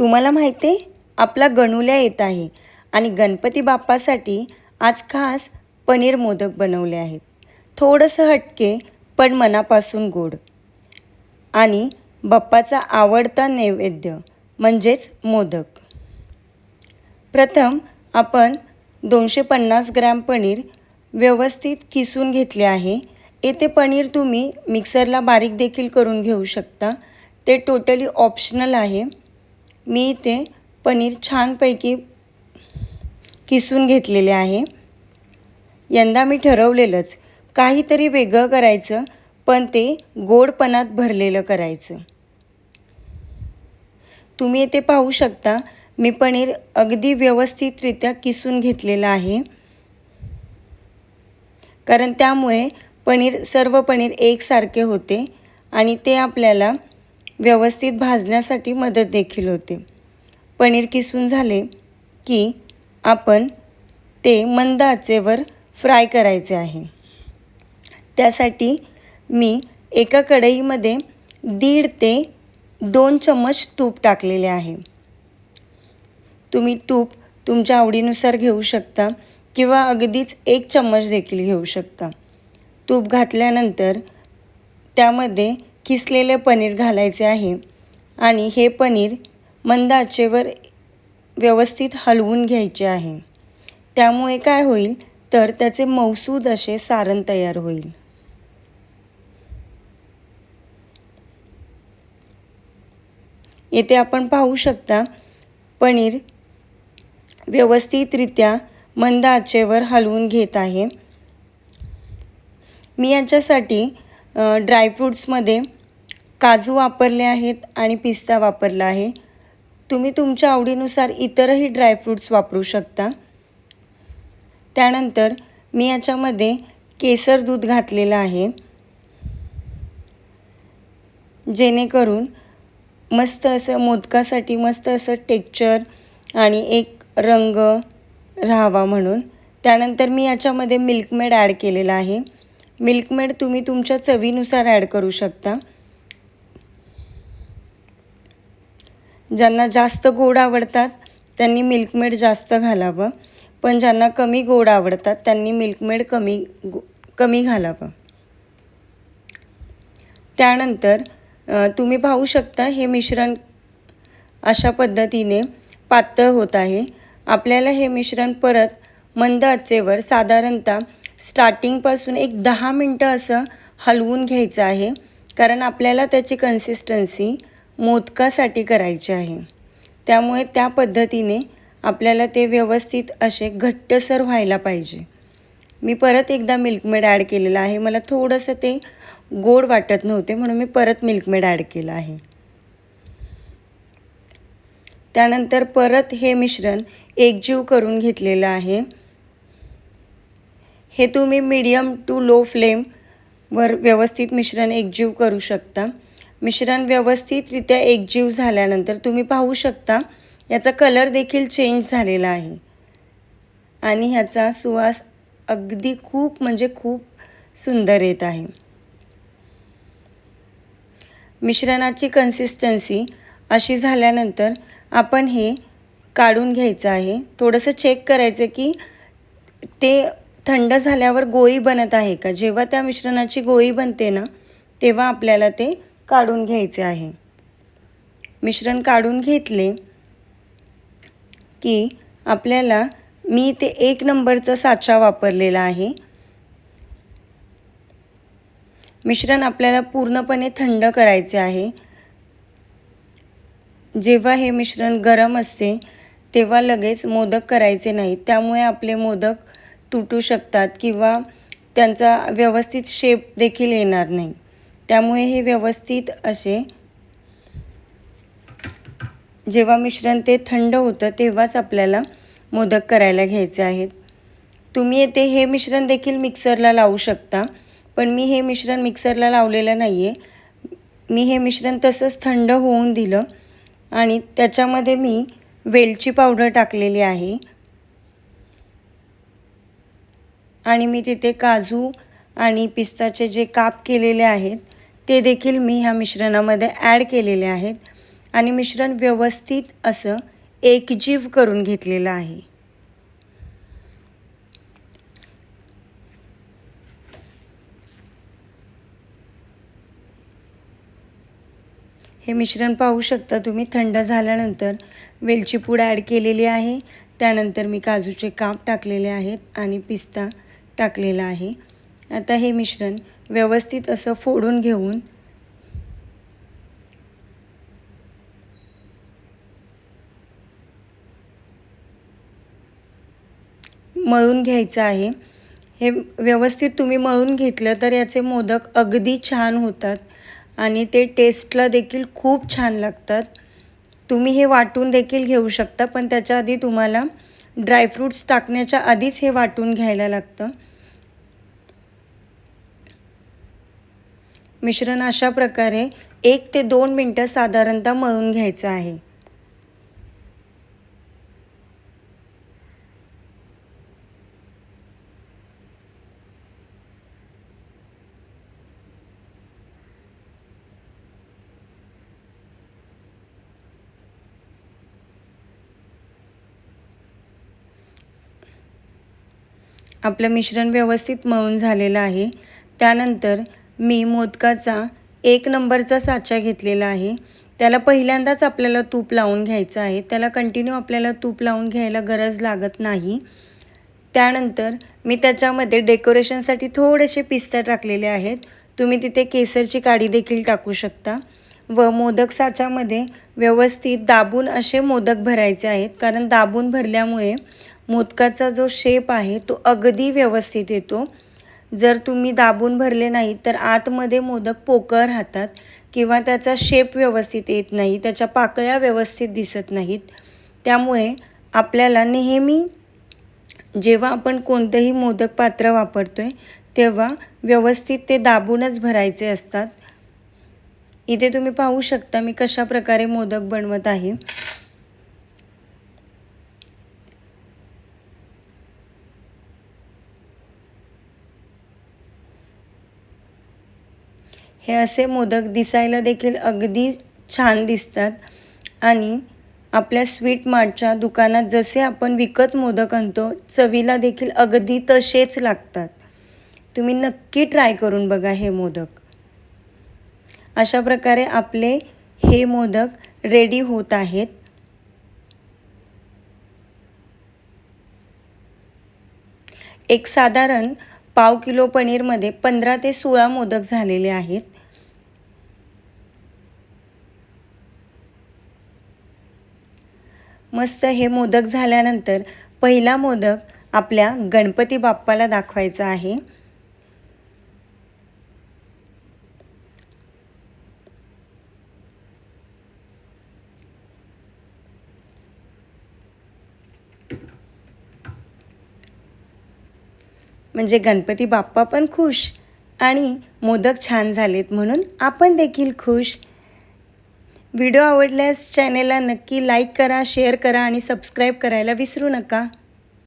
तुम्हाला माहिती आहे आपला गणुल्या येत आहे आणि गणपती बाप्पासाठी आज खास पनीर मोदक बनवले आहेत. थोडंसं हटके पण मनापासून गोड. आणि बाप्पाचा आवडता नैवेद्य म्हणजेच मोदक. प्रथम आपण दोनशे पन्नास ग्रॅम पनीर व्यवस्थित किसून घेतले आहे. येथे पनीर तुम्ही मिक्सरला बारीक देखील करून घेऊ शकता. ते टोटली ऑप्शनल आहे. मी इथे पनीर छानपैकी किसून घेतलेले आहे. यंदा मी ठरवलेलंच काहीतरी वेगळं करायचं पण ते गोडपणात भरलेलं करायचं. तुम्ही येथे पाहू शकता मी पनीर अगदी व्यवस्थितरित्या किसून घेतलेलं आहे. कारण त्यामुळे पनीर सर्व पनीर एकसारखे होते आणि ते आपल्याला व्यवस्थित भाजण्यासाठी मदत देखील होते. पनीर किसून झाले की आपण ते मंद आचेवर फ्राय करायचे आहे. त्यासाठी मी एका कढईमध्ये दीड ते दोन चम्मच तूप टाकलेले आहे. तुम्ही तूप तुमच्या आवडीनुसार घेऊ शकता किंवा अगदीच एक चम्मच देखील घेऊ शकता. तूप घातल्यानंतर त्यामध्ये किसलेले पनीर घालायचे आहे आणि हे पनीर मंद आचेवर व्यवस्थित हलवून घ्यायचे आहे. त्यामुळे काय होईल? तर त्याचे मौसूद असे सारण तयार होईल. येथे आपण पाहू शकता पनीर व्यवस्थितरित्या मंद आचेवर हलवून घेत आहे. मी याच्यासाठी ड्रायफ्रूट्समध्ये काजू वापरले आहेत आणि पिस्ता वापरला आहे. तुम्ही तुमच्या आवडीनुसार इतरही ड्रायफ्रूट्स वापरू शकता. त्यानंतर मी याच्यामध्ये केसर दूध घातलेलं आहे. जेणेकरून मस्त असं मोदकासाठी मस्त असं टेक्चर आणि एक रंग राहावा म्हणून. त्यानंतर मी याच्यामध्ये मिल्कमेड ॲड केलेला आहे. मिल्कमेड तुम्ही तुमच्या चवीनुसार ॲड करू शकता. ज्यांना जास्त गोड आवडतात त्यांनी मिल्कमेड जास्त घालावं. पण ज्यांना कमी गोड आवडतात त्यांनी मिल्कमेड कमी गो कमी घालावं. त्यानंतर तुम्ही पाहू शकता हे मिश्रण अशा पद्धतीने पातळ होत आहे. आपल्याला हे मिश्रण परत मंद आचेवर साधारणतः स्टार्टिंगपासून एक दहा मिनटं असं हलवून घ्यायचं आहे. कारण आपल्याला त्याची कन्सिस्टन्सी मोदकासाठी करायचे आहे. त्यामुळे त्या पद्धतीने आपल्याला ते व्यवस्थित असे घट्टसर व्हायला पाहिजे. मी परत एकदा मिल्कमेड ॲड केलेलं आहे. मला थोडंसं ते गोड वाटत नव्हते म्हणून मी परत मिल्कमेड ॲड केलं आहे. त्यानंतर परत हे मिश्रण एकजीव करून घेतलेलं आहे. हे तुम्ही मीडियम टू लो फ्लेमवर व्यवस्थित मिश्रण एकजीव करू शकता. मिश्रण व्यवस्थितरित्या एकजीव झाल्यानंतर तुम्ही पाहू शकता याचा कलर देखील चेंज झालेला आहे. आणि ह्याचा सुवास अगदी खूप म्हणजे खूप सुंदर येत आहे. मिश्रणाची कन्सिस्टन्सी अशी झाल्यानंतर आपण हे काढून घ्यायचं आहे. थोडंसं चेक करायचं की ते थंड झाल्यावर गोळी बनत आहे का? जेव्हा त्या मिश्रणाची गोळी बनते ना तेव्हा आपल्याला ते काढून घ्यायचे आहे. मिश्रण काढून घेतले की आपल्याला मी ते एक नंबरचा साचा वापरलेला आहे. मिश्रण आपल्याला पूर्णपणे थंड करायचे आहे. जेव्हा हे मिश्रण गरम असते तेव्हा लगेच मोदक करायचे नाहीत त्यामुळे आपले मोदक तुटू शकतात किंवा त्यांचा व्यवस्थित शेप देखील येणार नाही. त्यामुळे हे व्यवस्थित असे जेव्हा मिश्रण ते थंड होतं तेव्हाच आपल्याला मोदक करायला घ्यायचे आहेत. तुम्ही येते हे मिश्रण देखील मिक्सरला लावू शकता पण मी हे मिश्रण मिक्सरला लावलेलं नाही आहे मी हे मिश्रण तसंच थंड होऊन दिलं आणि त्याच्यामध्ये मी वेलची पावडर टाकलेली आहे. आणि मी तिथे काजू आणि पिस्ताचे जे काप केलेले आहेत ते देखील मी ह्या मिश्रणामध्ये ॲड केलेले आहेत. आणि मिश्रण व्यवस्थित असं एकजीव करून घेतलेलं आहे. हे मिश्रण पाहू शकता तुम्ही थंड झाल्यानंतर वेलची पूड ॲड केलेली आहे. त्यानंतर मी काजूचे काप टाकलेले आहेत आणि पिस्ता टाकलेला आहे. आता हे मिश्रण व्यवस्थित असं फोडून घेऊन मळून घ्यायचं आहे. हे व्यवस्थित तुम्ही मळून घेतलं तर याचे मोदक अगदी छान होतात आणि ते टेस्टला देखील खूप छान लागतात. तुम्ही हे वाटून देखील घेऊ शकता पण त्याच्या आधी तुम्हाला ड्रायफ्रूट्स टाकण्याच्या आधीच हे वाटून घ्यायला लागतं. मिश्रण अशा प्रकारे एक ते दोन मिनटं साधारणतः मळून घ्यायचं आहे. आपलं मिश्रण व्यवस्थित मळून झालेलं आहे. त्यानंतर मी मोदकाचा एक नंबरचा साचा घेतलेला आहे. त्याला पहिल्यांदाच आपल्याला तूप लावून घ्यायचं आहे. त्याला कंटिन्यू आपल्याला तूप लावून घ्यायला गरज लागत नाही. त्यानंतर मी त्याच्यामध्ये डेकोरेशनसाठी थोडेसे पिस्ता टाकलेले आहेत. तुम्ही तिथे केसरची काडी देखील टाकू शकता. व मोदक साच्यामध्ये व्यवस्थित दाबून असे मोदक भरायचे आहेत. कारण दाबून भरल्यामुळे मोदकाचा जो शेप आहे तो अगदी व्यवस्थित येतो. जर तुम्ही दाबून भरले नाही तर आतमध्ये मोदक पोकळ राहतात किंवा त्याचा शेप व्यवस्थित येत नाही त्याच्या पाकळ्या व्यवस्थित दिसत नाहीत. त्यामुळे आपल्याला नेहमी जेव्हा आपण कोणतंही मोदक पात्र वापरतो आहे तेव्हा व्यवस्थित ते दाबूनच भरायचे असतात. इथे तुम्ही पाहू शकता मी कशा प्रकारे मोदक बनवत आहे. हे असे मोदक दिसायला देखील अगदी छान दिसतात. आणि आपल्या स्वीट मार्टच्या दुकानात जसे आपण विकत मोदक आणतो चवीला देखील अगदी तसेच लागतात. तुम्ही नक्की ट्राय करून बघा हे मोदक. अशा प्रकारे आपले हे मोदक रेडी होत आहेत. एक साधारण पाव किलो पनीरमध्ये पंधरा ते सोळा मोदक झालेले आहेत. मस्त हे मोदक झाल्यानंतर पहिला मोदक आपल्या गणपती बाप्पाला दाखवायचा आहे. म्हणजे गणपती बाप्पा पण खुश आणि मोदक छान झालेत म्हणून आपण देखील खुश. व्हिडिओ आवडल्यास चॅनेलला नक्की लाईक करा शेअर करा आणि सबस्क्राईब करायला विसरू नका.